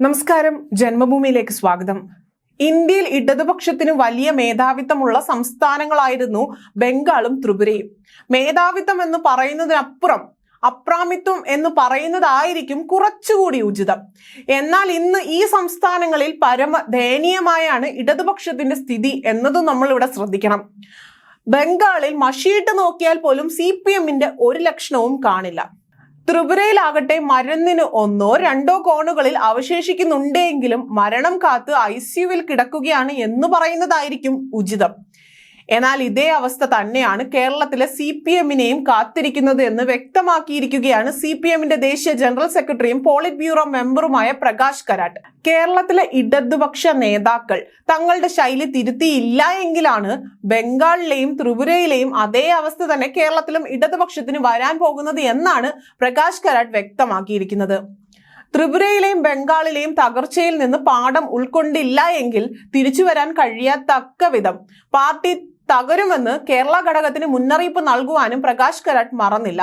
നമസ്കാരം. ജന്മഭൂമിയിലേക്ക് സ്വാഗതം. ഇന്ത്യയിൽ ഇടതുപക്ഷത്തിന് വലിയ മേധാവിത്വമുള്ള സംസ്ഥാനങ്ങളായിരുന്നു ബംഗാളും ത്രിപുരയും. മേധാവിത്വം എന്ന് പറയുന്നതിനപ്പുറം അപ്രാമിത്വം എന്ന് പറയുന്നതായിരിക്കും കുറച്ചുകൂടി ഉചിതം. എന്നാൽ ഇന്ന് ഈ സംസ്ഥാനങ്ങളിൽ പരമ ദയനീയമായാണ് ഇടതുപക്ഷത്തിന്റെ സ്ഥിതി എന്നതും നമ്മൾ ഇവിടെ ശ്രദ്ധിക്കണം. ബംഗാളിൽ മഷിയിട്ട് നോക്കിയാൽ പോലും സി പി എമ്മിന്റെ ഒരു ലക്ഷണവും കാണില്ല. ത്രിപുരയിലാകട്ടെ മരുന്നിന് ഒന്നോ രണ്ടോ കോണുകളിൽ അവശേഷിക്കുന്നുണ്ടെങ്കിലും മരണം കാത്ത് ഐ സിയുവിൽ കിടക്കുകയാണ് എന്ന് പറയുന്നതായിരിക്കും ഉചിതം. എന്നാൽ ഇതേ അവസ്ഥ തന്നെയാണ് കേരളത്തിലെ സി പി എമ്മിനെയും കാത്തിരിക്കുന്നത് എന്ന് വ്യക്തമാക്കിയിരിക്കുകയാണ് സി പി എമ്മിന്റെ ദേശീയ ജനറൽ സെക്രട്ടറിയും പോളിറ്റ് ബ്യൂറോ മെമ്പറുമായ പ്രകാശ് കരാട്ട്. കേരളത്തിലെ ഇടതുപക്ഷ നേതാക്കൾ തങ്ങളുടെ ശൈലി തിരുത്തിയില്ല എങ്കിലാണ് ബംഗാളിലെയും ത്രിപുരയിലെയും അതേ അവസ്ഥ തന്നെ കേരളത്തിലും ഇടതുപക്ഷത്തിന് വരാൻ പോകുന്നത് എന്നാണ് പ്രകാശ് കരാട്ട് വ്യക്തമാക്കിയിരിക്കുന്നത്. ത്രിപുരയിലെയും ബംഗാളിലെയും തകർച്ചയിൽ നിന്ന് പാഠം ഉൾക്കൊണ്ടില്ല എങ്കിൽ തിരിച്ചു വരാൻ കഴിയാത്തക്ക വിധം പാർട്ടി തകരുമെന്ന് കേരള ഘടകത്തിന് മുന്നറിയിപ്പ് നൽകുവാനും പ്രകാശ് കരാട്ട് മറന്നില്ല.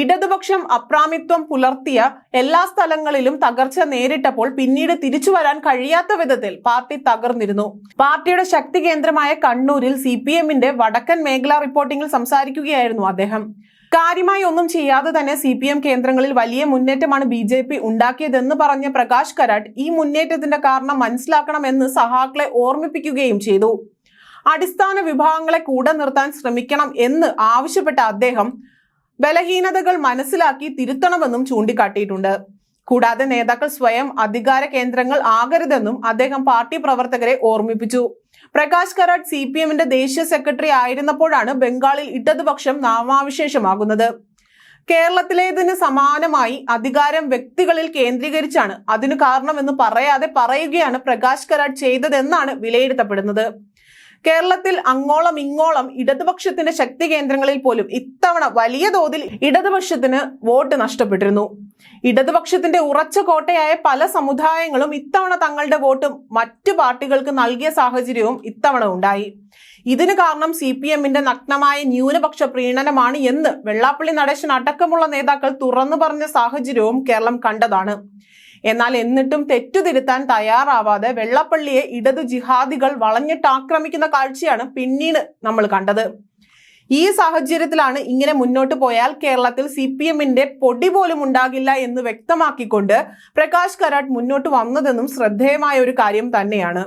ഇടതുപക്ഷം അപ്രാമിത്വം പുലർത്തിയ എല്ലാ സ്ഥലങ്ങളിലും തകർച്ച നേരിട്ടപ്പോൾ പിന്നീട് തിരിച്ചു വരാൻ കഴിയാത്ത വിധത്തിൽ പാർട്ടി തകർന്നിരുന്നു. പാർട്ടിയുടെ ശക്തി കേന്ദ്രമായ കണ്ണൂരിൽ സി പി എമ്മിന്റെ വടക്കൻ മേഖലാ റിപ്പോർട്ടിംഗിൽ സംസാരിക്കുകയായിരുന്നു അദ്ദേഹം. കാര്യമായി ഒന്നും ചെയ്യാതെ തന്നെ സി പി എം കേന്ദ്രങ്ങളിൽ വലിയ മുന്നേറ്റമാണ് ബി ജെ പി ഉണ്ടാക്കിയതെന്ന് പറഞ്ഞ പ്രകാശ് കരാട്ട് ഈ മുന്നേറ്റത്തിന്റെ കാരണം മനസ്സിലാക്കണമെന്ന് സഹാക്കളെ ഓർമ്മിപ്പിക്കുകയും ചെയ്തു. അടിസ്ഥാന വിഭാഗങ്ങളെ കൂടെ നിർത്താൻ ശ്രമിക്കണം എന്ന് ആവശ്യപ്പെട്ട അദ്ദേഹം ബലഹീനതകൾ മനസ്സിലാക്കി തിരുത്തണമെന്നും ചൂണ്ടിക്കാട്ടിയിട്ടുണ്ട്. കൂടാതെ നേതാക്കൾ സ്വയം അധികാര കേന്ദ്രങ്ങൾ ആകരുതെന്നും അദ്ദേഹം പാർട്ടി പ്രവർത്തകരെ ഓർമ്മിപ്പിച്ചു. പ്രകാശ് കരാട്ട് സി പി എമ്മിന്റെ ദേശീയ സെക്രട്ടറി ആയിരുന്നപ്പോഴാണ് ബംഗാളിൽ ഇടതുപക്ഷം നാമാവിശേഷമാകുന്നത്. കേരളത്തിലേതിന് സമാനമായി അധികാരം വ്യക്തികളിൽ കേന്ദ്രീകരിച്ചാണ്. അതിനു കാരണമെന്ന് പറയാതെ പറയുകയാണ് പ്രകാശ് കരാട്ട് ചെയ്തതെന്നാണ് വിലയിരുത്തപ്പെടുന്നത്. കേരളത്തിൽ അങ്ങോളം ഇങ്ങോളം ഇടതുപക്ഷത്തിന്റെ ശക്തി കേന്ദ്രങ്ങളിൽ പോലും ഇത്തവണ വലിയ തോതിൽ ഇടതുപക്ഷത്തിന് വോട്ട് നഷ്ടപ്പെട്ടിരുന്നു. ഇടതുപക്ഷത്തിന്റെ ഉറച്ച കോട്ടയായ പല സമുദായങ്ങളും ഇത്തവണ തങ്ങളുടെ വോട്ട് മറ്റു പാർട്ടികൾക്ക് നൽകിയ സാഹചര്യവും ഇത്തവണ ഉണ്ടായി. ഇതിന് കാരണം സി പി എമ്മിന്റെ നഗ്നമായ ന്യൂനപക്ഷ പ്രീണനമാണ് എന്ന് വെള്ളാപ്പള്ളി നടേശൻ അടക്കമുള്ള നേതാക്കൾ തുറന്നു പറഞ്ഞ സാഹചര്യവും കേരളം കണ്ടതാണ്. എന്നാൽ എന്നിട്ടും തെറ്റുതിരുത്താൻ തയ്യാറാവാതെ വെള്ളപ്പള്ളിയെ ഇടതു ജിഹാദികൾ വളഞ്ഞിട്ട് ആക്രമിക്കുന്ന കാഴ്ചയാണ് പിന്നീട് നമ്മൾ കണ്ടത്. ഈ സാഹചര്യത്തിലാണ് ഇങ്ങനെ മുന്നോട്ട് പോയാൽ കേരളത്തിൽ സി പി എമ്മിന്റെ പൊടി പോലും ഉണ്ടാകില്ല എന്ന് വ്യക്തമാക്കിക്കൊണ്ട് പ്രകാശ് കരാട്ട് മുന്നോട്ട് വന്നതെന്നും ശ്രദ്ധേയമായ ഒരു കാര്യം തന്നെയാണ്.